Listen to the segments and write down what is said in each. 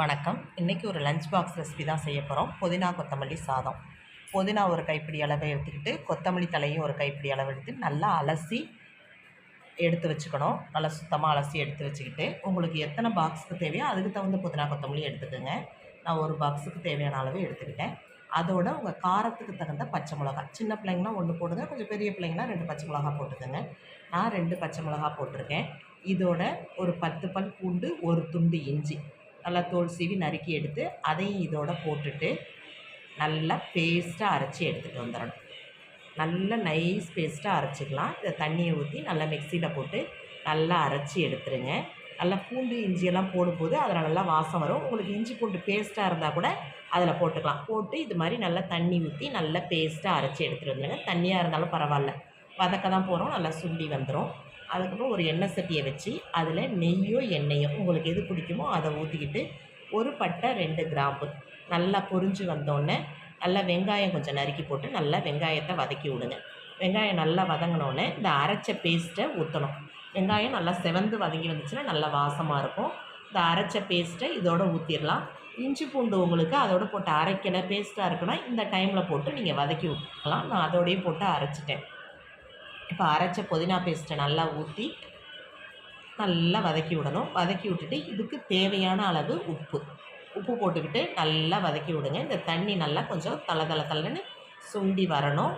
வணக்கம். இன்றைக்கி ஒரு லஞ்ச் பாக்ஸ் ரெசிபி தான் செய்ய போகிறோம் புதினா கொத்தமல்லி சாதம். புதினா ஒரு கைப்பிடி அளவை எடுத்துக்கிட்டு கொத்தமல்லி தலையும் ஒரு கைப்பிடி அளவு எடுத்து நல்லா அலசி எடுத்து வச்சுக்கணும். நல்லா சுத்தமாக அலசி எடுத்து வச்சுக்கிட்டு உங்களுக்கு எத்தனை பாக்ஸுக்கு தேவையோ அதுக்கு தகுந்த புதினா கொத்தமல்லி எடுத்துக்கோங்க. நான் ஒரு பாக்ஸுக்கு தேவையான அளவு எடுத்துக்கிட்டேன். அதோட உங்கள் காரத்துக்கு தகுந்த பச்சை மிளகா சின்ன பிள்ளைங்கன்னா ஒன்று போடுங்க கொஞ்சம் பெரிய பிள்ளைங்கன்னா ரெண்டு பச்சை மிளகா போட்டுக்கோங்க. நான் ரெண்டு பச்சை மிளகா போட்டிருக்கேன். இதோட ஒரு பத்து பல் பூண்டு ஒரு துண்டு இஞ்சி. நல்லா தோல் சீவி நறுக்கி எடுத்து அதையும் இதோட போட்டுட்டு நல்லா பேஸ்ட்டாக அரைச்சி எடுத்துகிட்டு வந்துடணும். நல்லா நைஸ் பேஸ்ட்டாக அரைச்சிக்கலாம். இதை தண்ணியை ஊற்றி நல்லா மிக்சியில் போட்டு நல்லா அரைச்சி எடுத்துருங்க. நல்லா பூண்டு இஞ்சியெல்லாம் போடும்போது அதில் நல்லா வாசம் வரும். உங்களுக்கு இஞ்சி பூண்டு பேஸ்ட்டாக இருந்தால் கூட அதில் போட்டுக்கலாம். போட்டு இது மாதிரி நல்லா தண்ணி ஊற்றி நல்லா பேஸ்ட்டாக அரைச்சி எடுத்துகிட்டு வந்துடுங்க. தண்ணியாக இருந்தாலும் பரவாயில்ல. வதக்க தான் போகிறோம் நல்லா சுண்டி வந்துடும் அதுக்கப்புறம் ஒரு எண்ணெய் சட்டியை வச்சு அதில் நெய்யோ எண்ணெயோ உங்களுக்கு எது பிடிக்குமோ அதை ஊற்றிக்கிட்டு ஒரு பட்டை ரெண்டு கிராம்பு நல்லா பொரிஞ்சு வந்தோடனே நல்லா வெங்காயம் கொஞ்சம் நறுக்கி போட்டு நல்லா வெங்காயத்தை வதக்கி விடுங்க. வெங்காயம் நல்லா வதங்கினோடனே இந்த அரைச்ச பேஸ்ட்டை ஊற்றணும் வெங்காயம் நல்லா செவந்து வதங்கி வந்துச்சுன்னா நல்லா வாசமாக இருக்கும். இந்த அரைச்ச பேஸ்ட்டை இதோட ஊற்றிடலாம் இஞ்சி பூண்டு உங்களுக்கு அதோட போட்டு அரைக்கலை பேஸ்ட்டாக இருக்குன்னா இந்த டைமில் போட்டு நீங்கள் வதக்கி விட்டுக்கலாம் நான் அதோடய போட்டு அரைச்சிட்டேன். இப்போ அரைச்ச புதினா பேஸ்ட்டை நல்லா ஊற்றி நல்லா வதக்கி விடணும். வதக்கி விட்டுட்டு இதுக்கு தேவையான அளவு உப்பு. உப்பு போட்டுக்கிட்டு நல்லா வதக்கி விடுங்க. இந்த தண்ணி நல்லா கொஞ்சம் தலை தலை தலைன்னு சுண்டி வரணும்.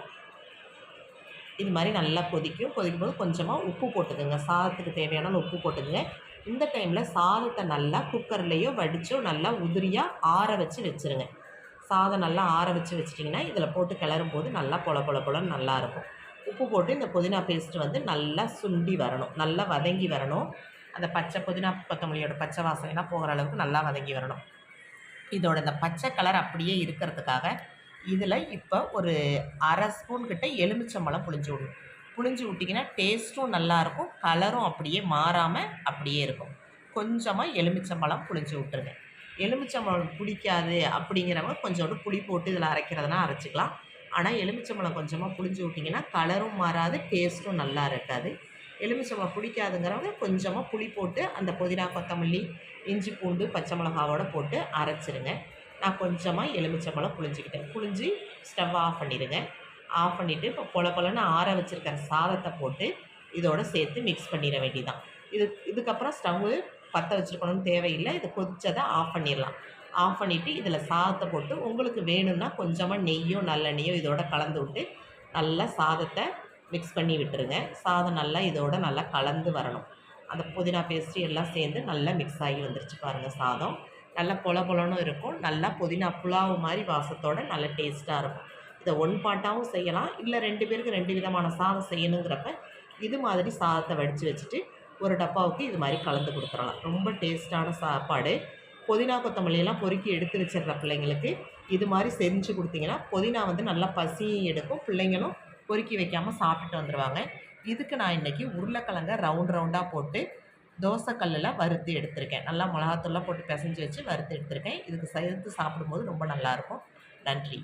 இது மாதிரி நல்லா கொதிக்கும். கொதிக்கும் போது கொஞ்சமாக உப்பு போட்டுக்கோங்க. சாதத்துக்கு தேவையான உப்பு போட்டுக்கோங்க. இந்த டைமில் சாதத்தை நல்லா குக்கர்லேயோ வடித்தோ நல்லா உதிரியாக ஆற வச்சு வச்சுருங்க. சாதம் நல்லா ஆற வச்சு வச்சிட்டிங்கன்னா இதில் போட்டு கிளறும் போது நல்லா பொல பொல பொலன்னு நல்லாயிருக்கும் உப்பு போட்டு இந்த புதினா பேஸ்ட்டு வந்து நல்லா சுண்டி வரணும். நல்லா வதங்கி வரணும். அந்த பச்சை புதினா கொத்தமல்லியோட பச்சை வாசனைலாம் போகிற அளவுக்கு நல்லா வதங்கி வரணும். இதோட இந்த பச்சை கலர் அப்படியே இருக்கிறதுக்காக இதில் இப்போ ஒரு அரை ஸ்பூன் கிட்ட எலுமிச்சம்பழம் புளிஞ்சு விடணும். புளிஞ்சு விட்டிங்கன்னா டேஸ்ட்டும் நல்லாயிருக்கும் கலரும் அப்படியே மாறாமல் அப்படியே இருக்கும். கொஞ்சமாக எலுமிச்சம்பழம் புளிஞ்சு விட்டுருங்க. எலுமிச்சம்பழம் பிடிக்காது அப்படிங்கிறவங்க கொஞ்சோண்டு புளி போட்டு இதில் அரைக்கிறதுனா அரைச்சிக்கலாம். ஆனால் எலுமிச்சம்பழம் கொஞ்சமாக புளிஞ்சு விட்டிங்கன்னா கலரும் மாறாது டேஸ்ட்டும் நல்லா இருக்காது. எலுமிச்சம்பழம் பிடிக்காதுங்கிறவங்க கொஞ்சமாக புளி போட்டு அந்த புதினா கொத்தமல்லி இஞ்சி பூண்டு பச்சை மிளகாவோட போட்டு அரைச்சிருங்க. நான் கொஞ்சமாக எலுமிச்சம்பழம் புளிஞ்சிக்கிட்டேன். புளிஞ்சு ஸ்டவ் ஆஃப் பண்ணிடுங்க. ஆஃப் பண்ணிவிட்டு இப்போ பொல பொலன்னு ஆற வச்சுருக்கிற சாதத்தை போட்டு இதோட சேர்த்து மிக்ஸ் பண்ணிட வேண்டியதான் இது இதுக்கப்புறம் ஸ்டவ்வு பற்ற வச்சுருக்கணும்னு தேவையில்லை. இது கொதித்ததை ஆஃப் பண்ணிடலாம். ஆஃப் பண்ணிவிட்டு இதில் சாதத்தை போட்டு உங்களுக்கு வேணும்னா கொஞ்சமாக நெய்யோ நல்லெண்ணெய்யோ இதோட கலந்து விட்டு நல்லா சாதத்தை மிக்ஸ் பண்ணி விட்டுருங்க. சாதம் நல்லா இதோட நல்லா கலந்து வரணும். அந்த புதினா பேஸ்ட்டு எல்லாம் சேர்ந்து நல்லா மிக்ஸ் ஆகி வந்துருச்சு பாருங்கள் சாதம். நல்லா பொல பொலன்னு இருக்கும். நல்லா புதினா புலாவு மாதிரி வாசத்தோட நல்ல டேஸ்ட்டாக இருக்கும். இதை ஒன் பாட்டாகவும் செய்யலாம். இல்லை ரெண்டு பேருக்கு ரெண்டு விதமான சாதம் செய்யணுங்கிறப்ப இது மாதிரி சாதத்தை வடித்து வச்சுட்டு ஒரு டப்பாவுக்கு இது மாதிரி கலந்து கொடுத்துடலாம். ரொம்ப டேஸ்ட்டான சாப்பாடு. புதினா கொத்தமல்லியெல்லாம் பொறுக்கி எடுத்து வச்சிடுற பிள்ளைங்களுக்கு. இது மாதிரி செஞ்சு கொடுத்தீங்கன்னா புதினா வந்து நல்லா பசியும் எடுக்கும். பிள்ளைங்களும் பொறுக்கி வைக்காமல் சாப்பிட்டுட்டு வந்துடுவாங்க இதுக்கு நான் இன்றைக்கி உருளைக்கிழங்க ரவுண்ட் ரவுண்டாக போட்டு தோசைக்கல்லில் வறுத்து எடுத்திருக்கேன். நல்லா மிளகாத்தூள்லாம் போட்டு பிசைஞ்சு வச்சு வறுத்து எடுத்திருக்கேன். இதுக்கு சேர்த்து சாப்பிடும்போது ரொம்ப நல்லாயிருக்கும் நன்றி.